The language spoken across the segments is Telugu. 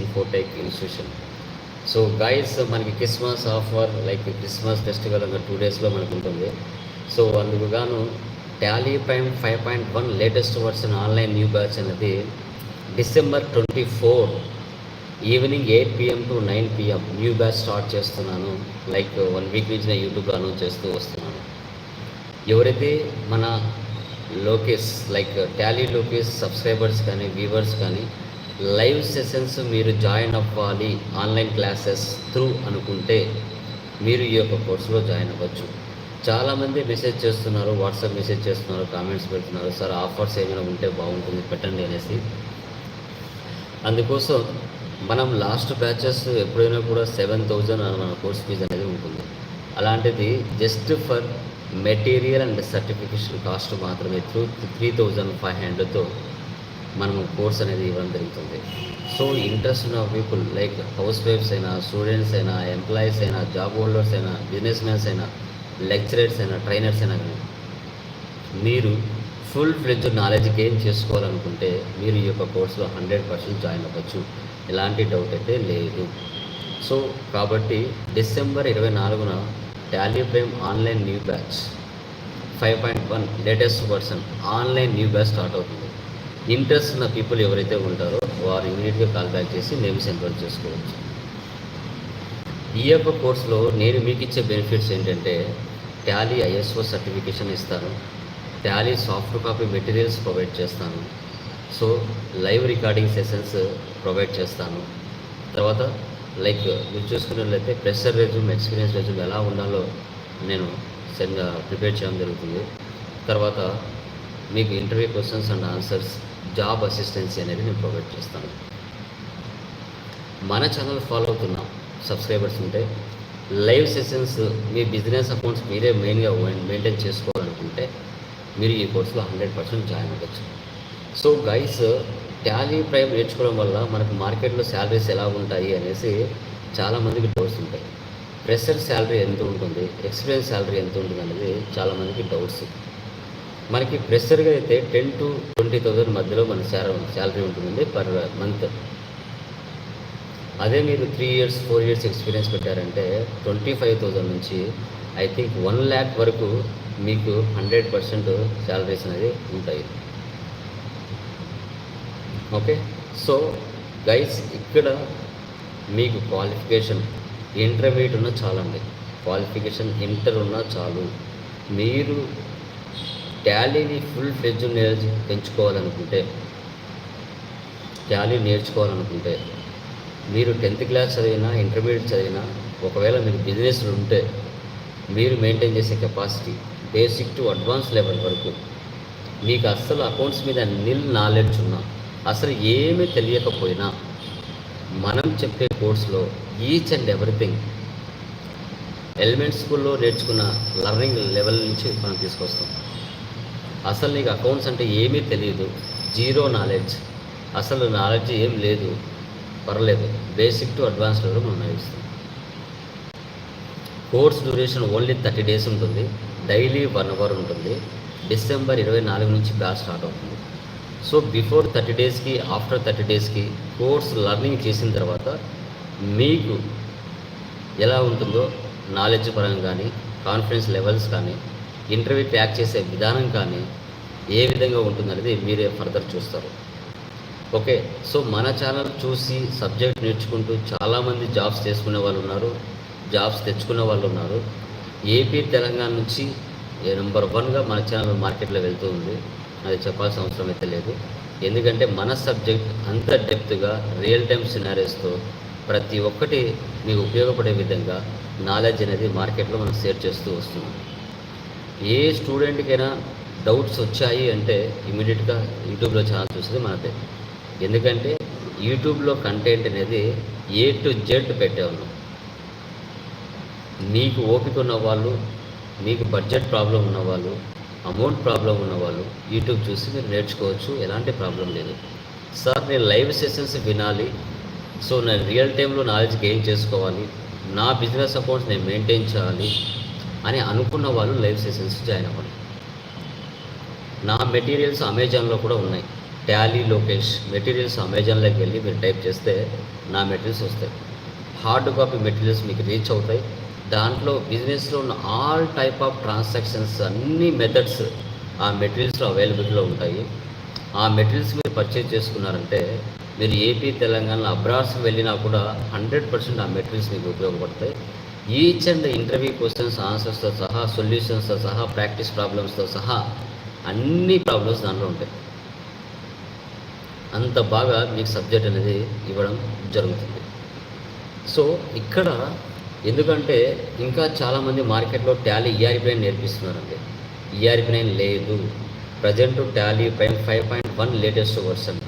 Infotech institution. సో గైడ్స్ మనకి Christmas offer like Christmas festival ఒక టూ డేస్లో మనకు ఉంటుంది. సో అందుకు గాను Tally Prime five point one latest version online new batch అనేది December twenty four evening eight PM to nine PM new batch start చేస్తున్నాను. లైక్ వన్ వీక్ నుంచి నేను యూట్యూబ్లో అనౌన్స్ చేస్తూ వస్తున్నాను. ఎవరైతే మన Lokesh like Tally Lokesh subscribers కానీ వ్యూవర్స్ కానీ లైవ్ సెషన్స్ మీరు జాయిన్ అవ్వాలి ఆన్లైన్ క్లాసెస్ త్రూ అనుకుంటే మీరు ఈ యొక్క కోర్సులో జాయిన్ అవ్వచ్చు. చాలామంది మెసేజ్ చేస్తున్నారు వాట్సాప్ మెసేజ్ చేస్తున్నారు కామెంట్స్ పెడుతున్నారు సార్ ఆఫర్స్ ఏమైనా ఉంటే బాగుంటుంది పెట్టండి అనేసి. అందుకోసం మనం లాస్ట్ బ్యాచెస్ ఎప్పుడైనా కూడా సెవెన్ థౌజండ్ మన కోర్స్ ఫీజు అనేది ఉంటుంది. అలాంటిది just for material and certification cost మాత్రమే త్రూ త్రీ థౌజండ్ ఫైవ్ హండ్రెడ్తో మనము కోర్స్ అనేది ఇవ్వడం జరుగుతుంది. సో ఇంట్రెస్ట్ ఉన్న పీపుల్ లైక్ హౌస్ వైఫ్స్ అయినా స్టూడెంట్స్ అయినా ఎంప్లాయీస్ అయినా జాబ్ హోల్డర్స్ అయినా బిజినెస్ మ్యాన్స్ అయినా లెక్చరర్స్ అయినా ట్రైనర్స్ అయినా కానీ మీరు ఫుల్ ఫ్లెడ్జ్ నాలెడ్జ్ గెయిన్ చేసుకోవాలనుకుంటే మీరు ఈ యొక్క కోర్సులో హండ్రెడ్ పర్సెంట్ జాయిన్ అవ్వచ్చు. ఎలాంటి డౌట్ అయితే లేదు. సో కాబట్టి డిసెంబర్ ఇరవై నాలుగున Tally Prime online new batch five point one latest version online new batch start అవుతుంది. ఇంట్రెస్ట్ ఉన్న పీపుల్ ఎవరైతే ఉంటారో వారు ఇమీడియట్గా కాల్ బ్యాక్ చేసి నేమ్స్ ఎన్రోల్ చేసుకోవచ్చు. ఈ యొక్క కోర్సులో నేను మీకు ఇచ్చే బెనిఫిట్స్ ఏంటంటే టాలీ ఐఎస్ఓ సర్టిఫికేషన్ ఇస్తాను Tally soft copy materials provide చేస్తాను so live recording sessions provide చేస్తాను. తర్వాత లైక్ మీరు చూసుకున్నట్లయితే ప్రెషర్ రెజ్యూమ్ ఎక్స్పీరియన్స్ రెజ్యూమ్ ఎలా ఉండాలో నేను సెండ్ ప్రిపేర్ చేయడం జరుగుతుంది. తర్వాత మీకు interview questions and answers job assistance అనేది నేను ప్రొవైడ్ చేస్తాను. మన ఛానల్ ఫాలో అవుతున్నాం సబ్స్క్రైబర్స్ ఉంటే లైవ్ సెషన్స్ మీ బిజినెస్ అకౌంట్స్ మీరే మెయిన్గా మెయింటైన్ చేసుకోవాలనుకుంటే మీరు ఈ కోర్సులో హండ్రెడ్ పర్సెంట్ జాయిన్ అవ్వచ్చు. సో గైస్ టాలీ ప్రైమ్ నేర్చుకోవడం వల్ల మనకు మార్కెట్లో శాలరీస్ ఎలా ఉంటాయి అనేసి చాలామందికి డౌట్స్ ఉంటాయి. ఫ్రెషర్ శాలరీ ఎంత ఉంటుంది? ఎక్స్పీరియన్స్ శాలరీ ఎంత ఉంటుంది? అనేది చాలామందికి డౌట్స్. మనకి ఫ్రెషర్గా అయితే టెన్ టు ట్వంటీ థౌజండ్ మధ్యలో మన శాలరీ ఉంటుందండి పర్ మంత్ అదే మీరు three years four years experience పెట్టారంటే ట్వంటీ ఫైవ్ థౌజండ్ నుంచి ఐ థింక్ వన్ ల్యాక్ వరకు మీకు హండ్రెడ్ పర్సెంట్ శాలరీస్ అనేది ఉంటాయి. ఓకే సో గైస్ ఇక్కడ మీకు క్వాలిఫికేషన్ ఇంటర్మీడియట్ ఉన్న చాలండి. క్వాలిఫికేషన్ ఇంటర్ ఉన్నా చాలు. మీరు టాలీని ఫుల్ ఫ్లెడ్జ్ నేర్చు పెంచుకోవాలనుకుంటే టాలీ నేర్చుకోవాలనుకుంటే మీరు టెన్త్ క్లాస్ చదివినా ఇంటర్మీడియట్ చదివినా ఒకవేళ మీకు బిజినెస్లు ఉంటే మీరు మెయింటైన్ చేసే capacity basic to advance level వరకు మీకు అస్సలు అకౌంట్స్ మీద నిల్ నాలెడ్జ్ ఉన్నా అసలు ఏమీ తెలియకపోయినా మనం చెప్పే కోర్సులో ఈచ్ అండ్ ఎవ్రీథింగ్ ఎలిమెంట్ స్కూల్లో నేర్చుకున్న లర్నింగ్ లెవెల్ నుంచి మనం తీసుకొస్తాం. అసలు నీకు అకౌంట్స్ అంటే ఏమీ తెలియదు జీరో నాలెడ్జ్ అసలు నాలెడ్జ్ ఏం లేదు. పర్లేదు. బేసిక్ టు అడ్వాన్స్ లెవెల్ మనం నేర్పిస్తాం. Course duration only thirty days ఉంటుంది. డైలీ వన్ అవర్ ఉంటుంది. డిసెంబర్ ఇరవై నాలుగు నుంచి బ్యాచ్ స్టార్ట్ అవుతుంది. సో బిఫోర్ థర్టీ డేస్కి ఆఫ్టర్ థర్టీ డేస్కి కోర్స్ లర్నింగ్ చేసిన తర్వాత మీకు ఎలా ఉంటుందో నాలెడ్జ్ పరంగా కానీ కాన్ఫిడెన్స్ లెవెల్స్ కానీ ఇంటర్వ్యూ ట్యాక్ చేసే విధానం కానీ ఏ విధంగా ఉంటుందనేది మీరే ఫర్దర్ చూస్తారు. ఓకే సో మన ఛానల్ చూసి సబ్జెక్ట్ నేర్చుకుంటూ చాలామంది జాబ్స్ చేసుకునే వాళ్ళు ఉన్నారు జాబ్స్ తెచ్చుకునే వాళ్ళు ఉన్నారు. ఏపీ తెలంగాణ నుంచి నెంబర్ వన్గా మన ఛానల్ మార్కెట్లో వెళ్తూ ఉంది. అది చెప్పాల్సిన అవసరం అయితే లేదు. ఎందుకంటే మన సబ్జెక్ట్ అంత డెప్త్గా రియల్ టైమ్ సినారీస్తో ప్రతి ఒక్కటి మీకు ఉపయోగపడే విధంగా నాలెడ్జ్ అనేది మార్కెట్లో మనం షేర్ చేస్తూ వస్తున్నాం. ఏ స్టూడెంట్కైనా డౌట్స్ వచ్చాయి అంటే ఇమీడియట్గా యూట్యూబ్లో ఛానల్ చూసేది మనదే ఎందుకంటే యూట్యూబ్లో కంటెంట్ అనేది ఏ టు జెడ్ పెట్టేవాళ్ళం. నీకు ఓపిక ఉన్న వాళ్ళు మీకు బడ్జెట్ ప్రాబ్లం ఉన్నవాళ్ళు అమౌంట్ ప్రాబ్లం ఉన్నవాళ్ళు యూట్యూబ్ చూసి మీరు నేర్చుకోవచ్చు ఎలాంటి ప్రాబ్లం లేదు. సార్ నేను లైవ్ సెషన్స్ వినాలి. సో నేను రియల్ టైంలో నాలెడ్జ్ గెయిన్ చేసుకోవాలి. నా బిజినెస్ అకౌంట్స్ నేను మెయింటైన్ చేయాలి అని అనుకున్న వాళ్ళు లైవ్ సెషన్స్ జాయిన్ అవ్వండి నా మెటీరియల్స్ అమెజాన్లో కూడా ఉన్నాయి. ట్యాలీ లోకేష్ మెటీరియల్స్ అమెజాన్లోకి వెళ్ళి మీరు టైప్ చేస్తే నా మెటీరియల్స్ వస్తాయి. హార్డ్ కాపీ మెటీరియల్స్ మీకు రీచ్ అవుతాయి. దాంట్లో బిజినెస్లో ఉన్న ఆల్ టైప్ ఆఫ్ ట్రాన్సాక్షన్స్ అన్ని మెథడ్స్ ఆ మెటీరియల్స్లో అవైలబిలిటీలో ఉంటాయి. ఆ మెటీరియల్స్ మీరు పర్చేజ్ చేసుకున్నారంటే మీరు ఏపీ తెలంగాణ అబ్రాడ్స్కి వెళ్ళినా కూడా హండ్రెడ్ పర్సెంట్ ఆ మెటీరియల్స్ మీకు ఉపయోగపడతాయి. ఈచ్ అండ్ ఇంటర్వ్యూ క్వశ్చన్స్ ఆన్సర్స్తో సహా సొల్యూషన్స్తో సహా ప్రాక్టీస్ ప్రాబ్లమ్స్తో సహా అన్ని ప్రాబ్లమ్స్ దానిలో ఉంటాయి. అంత బాగా మీకు సబ్జెక్ట్ అనేది ఇవ్వడం జరుగుతుంది. సో ఇక్కడ ఎందుకంటే ఇంకా చాలామంది మార్కెట్లో టాలీ ఈఆర్పీ నైన్ నేర్పిస్తున్నారండి. ఈఆర్పీ నైన్ లేదు. ప్రజెంట్ టాలీ పై five point one latest version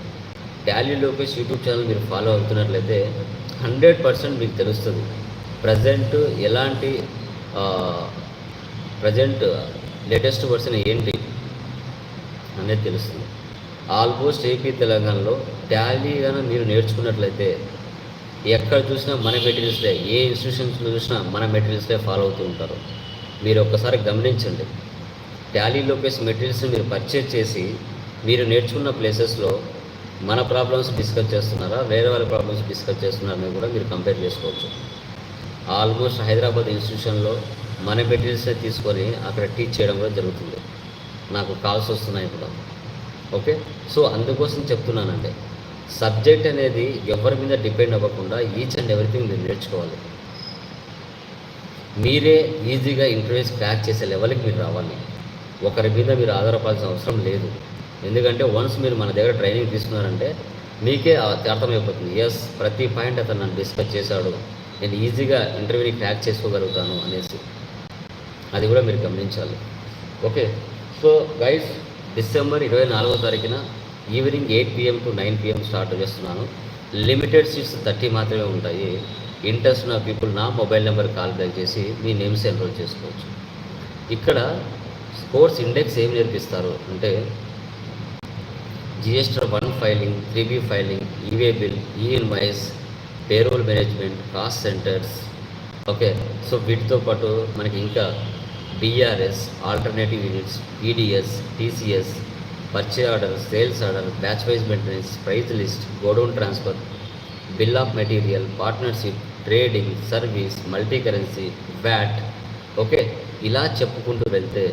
Tally Lokesh YouTube channel మీరు ఫాలో అవుతున్నట్లయితే హండ్రెడ్ పర్సెంట్ మీకు తెలుస్తుంది. ప్రజెంట్ ఎలాంటి ప్రజెంట్ లేటెస్ట్ వర్షన్ ఏంటి? అనేది తెలుస్తుంది. ఆల్మోస్ట్ ఏపీ తెలంగాణలో టాలీ కానీ మీరు నేర్చుకున్నట్లయితే ఎక్కడ చూసినా మన మెటీరియల్స్లే ఏ ఇన్స్టిట్యూషన్స్లో చూసినా మన మెటీరియల్స్లే ఫాలో అవుతూ ఉంటారు. మీరు ఒక్కసారి గమనించండి. టాలీ లోకేష్ మెటీరియల్స్ని మీరు పర్చేజ్ చేసి మీరు నేర్చుకున్న ప్లేసెస్లో మన ప్రాబ్లమ్స్ డిస్కస్ చేస్తున్నారా? వేరే వాళ్ళ ప్రాబ్లమ్స్ డిస్కస్ చేస్తున్నారని కూడా మీరు కంపేర్ చేసుకోవచ్చు. ఆల్మోస్ట్ హైదరాబాద్ ఇన్స్టిట్యూషన్లో మన మెటీరియల్స్నే తీసుకొని అక్కడ టీచ్ చేయడం కూడా జరుగుతుంది. నాకు కాల్స్ వస్తున్నాయి ఇప్పుడు. ఓకే సో అందుకోసం చెప్తున్నానండి. సబ్జెక్ట్ అనేది ఎవరి మీద డిపెండ్ అవ్వకుండా ఈచ్ అండ్ ఎవ్రీథింగ్ మీరు నేర్చుకోవాలి. మీరే ఈజీగా ఇంటర్వ్యూస్ క్రాక్ చేసే లెవెల్కి మీరు రావాలి. ఒకరి మీద మీరు ఆధారపడాల్సిన అవసరం లేదు. ఎందుకంటే వన్స్ మీరు మన దగ్గర ట్రైనింగ్ తీసుకున్నారంటే మీకే అర్థమైపోతుంది. ఎస్ ప్రతి పాయింట్ అతను నన్ను డిస్కస్ చేశాడు. నేను ఈజీగా ఇంటర్వ్యూని క్రాక్ చేసుకోగలుగుతాను అనేసి. అది కూడా మీరు గమనించాలి. ఓకే సో గైస్ డిసెంబర్ ఇరవై నాలుగో తారీఖున evening eight PM to nine PM start చేస్తున్నాను. లిమిటెడ్ సీట్స్ థర్టీ మాత్రమే ఉంటాయి. ఇంట్రెస్ట్ ఉన్న పీపుల్ నా మొబైల్ నెంబర్ కాల్ బ్యాక్ చేసి మీ నేమ్స్ ఎన్రోల్ చేసుకోవచ్చు. ఇక్కడ కోర్స్ ఇండెక్స్ ఏం నేర్పిస్తారు అంటే GSTR one filing three B filing e way bill e invoice payroll management cost centres okay so వీటితో పాటు మనకి ఇంకా DRS alternative units PDS TCS purchase order sales order batch wise maintenance price list godown transfer bill of material partnership trading service multi currency VAT okay ఇలా చెప్పుకుంటూ వెళ్తే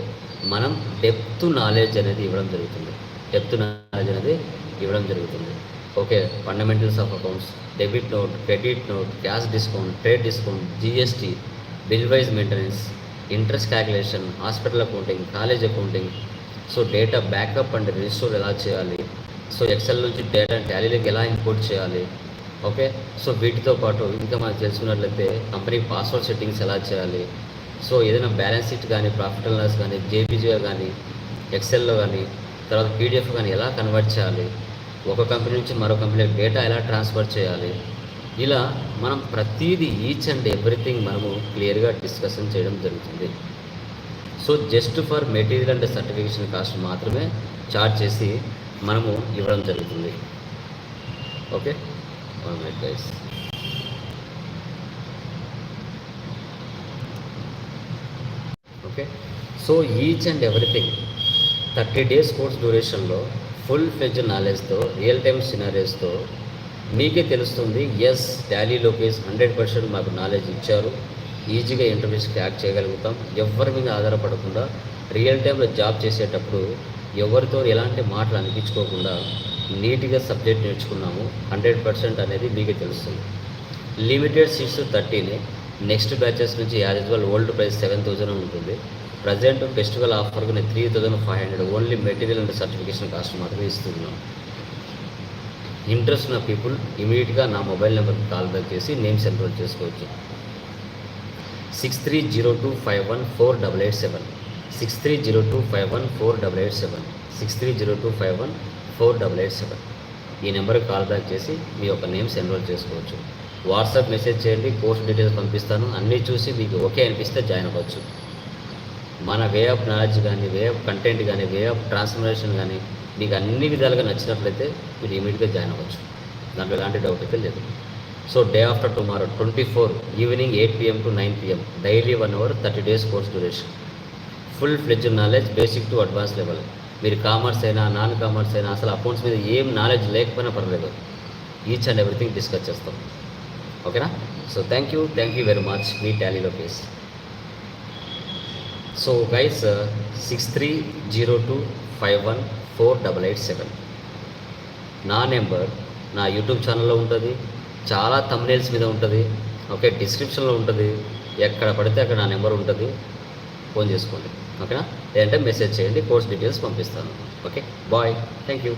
మనం డెప్త్ నాలెడ్జ్ అనేది ఇవ్వడం జరుగుతుంది. డెప్త్ నాలెడ్జ్ అనేది ఇవ్వడం జరుగుతుంది. Okay fundamentals of accounts debit note credit note cash discount trade discount GST bill wise maintenance interest calculation hospital accounting college accounting so data backup and restore ఎలా చేయాలి? సో ఎక్సెల్ నుంచి డేటా టాలీలోకి ఎలా ఇంపోర్ట్ చేయాలి? ఓకే సో వీటితో పాటు ఇంకా మనకు తెలుసుకున్నట్లయితే కంపెనీ పాస్వర్డ్ సెట్టింగ్స్ ఎలా చేయాలి? సో ఏదైనా బ్యాలెన్స్ షీట్ కానీ ప్రాఫిట్ అండ్ లాస్ కానీ జేపీజీగా కానీ ఎక్సెల్లో కానీ తర్వాత పీడిఎఫ్ కానీ ఎలా కన్వర్ట్ చేయాలి? ఒక కంపెనీ నుంచి మరో కంపెనీకి డేటా ఎలా ట్రాన్స్ఫర్ చేయాలి? ఇలా మనం ప్రతిదీ ఈచ్ అండ్ ఎవ్రీథింగ్ మనము క్లియర్గా డిస్కషన్ చేయడం జరుగుతుంది. So just for material and certification cost మాత్రమే చార్జ్ చేసి మనము ఇవ్వడం జరుగుతుంది. Okay one minute guys okay so each and everything thirty days course డ్యూరేషన్లో full fledged నాలెడ్జ్తో రియల్ టైమ్ సినారీస్తో మీకే తెలుస్తుంది yes Tally Lokesh hundred percent మాకు నాలెడ్జ్ ఇచ్చారు. ఈజీగా ఇంటర్వ్యూస్ క్రాక్ చేయగలుగుతాం. ఎవరి మీద ఆధారపడకుండా రియల్ టైంలో జాబ్ చేసేటప్పుడు ఎవరితో ఎలాంటి మాటలు అనిపించుకోకుండా నీట్గా సబ్జెక్ట్ నేర్చుకున్నాము. హండ్రెడ్ పర్సెంట్ అనేది మీకే తెలుస్తుంది. లిమిటెడ్ సీట్స్ థర్టీనే. నెక్స్ట్ బ్యాచెస్ నుంచి as usual old price seven thousand ఉంటుంది. Present festival ఆఫర్కి three thousand five hundred only material and certification cost మాత్రమే ఇస్తున్నాం. ఇంట్రెస్ట్ ఉన్న పీపుల్ ఇమీడియట్గా నా మొబైల్ నెంబర్కి కాల్ బ్యాక్ చేసి నేమ్స్ ఎన్రోల్ చేసుకోవచ్చు. Six three zero two five one four double eight seven six three zero two five one four double eight seven six three zero two five one four double eight seven ఈ నెంబర్కి కాల్ బ్యాక్ చేసి మీ యొక్క నేమ్స్ ఎన్రోల్ చేసుకోవచ్చు. వాట్సాప్ మెసేజ్ చేయండి కోర్స్ డీటెయిల్స్ పంపిస్తాను అన్నీ చూసి మీకు ఓకే అనిపిస్తే జాయిన్ అవ్వచ్చు. మన వే ఆఫ్ నాలెడ్జ్ కానీ వే ఆఫ్ కంటెంట్ కానీ వే ఆఫ్ ట్రాన్స్ఫర్మేషన్ కానీ మీకు అన్ని విధాలుగా నచ్చినట్లయితే మీరు ఇమీడియట్గా జాయిన్ అవ్వచ్చు. దాంట్లో ఎలాంటి డౌట్ అయితే లేదు. So day after tomorrow twenty four evening eight PM to nine PM daily one hour thirty days course duration full fledged knowledge basic to advance level మీరు కామర్స్ అయినా నాన్ కామర్స్ అయినా అసలు అకౌంట్స్ మీద ఏం నాలెడ్జ్ లేకపోయినా పర్లేదు ఈచ్ అండ్ ఎవ్రీథింగ్ డిస్కస్ చేస్తాం. ఓకేనా so thank you thank you very much me Tally Lokesh so guys six three zero two five one four double eight seven నా నెంబర్ నా యూట్యూబ్ ఛానల్లో ఉంటుంది. చాలా తమ్నేల్స్ మీద ఉంటుంది. ఓకే డిస్క్రిప్షన్లో ఉంటుంది. ఎక్కడ పడితే అక్కడ నా నెంబర్ ఉంటుంది. ఫోన్ చేసుకోండి. ఓకేనా? లేదంటే మెసేజ్ చేయండి కోర్స్ డీటెయిల్స్ పంపిస్తాను. ఓకే? బాయ్. Thank you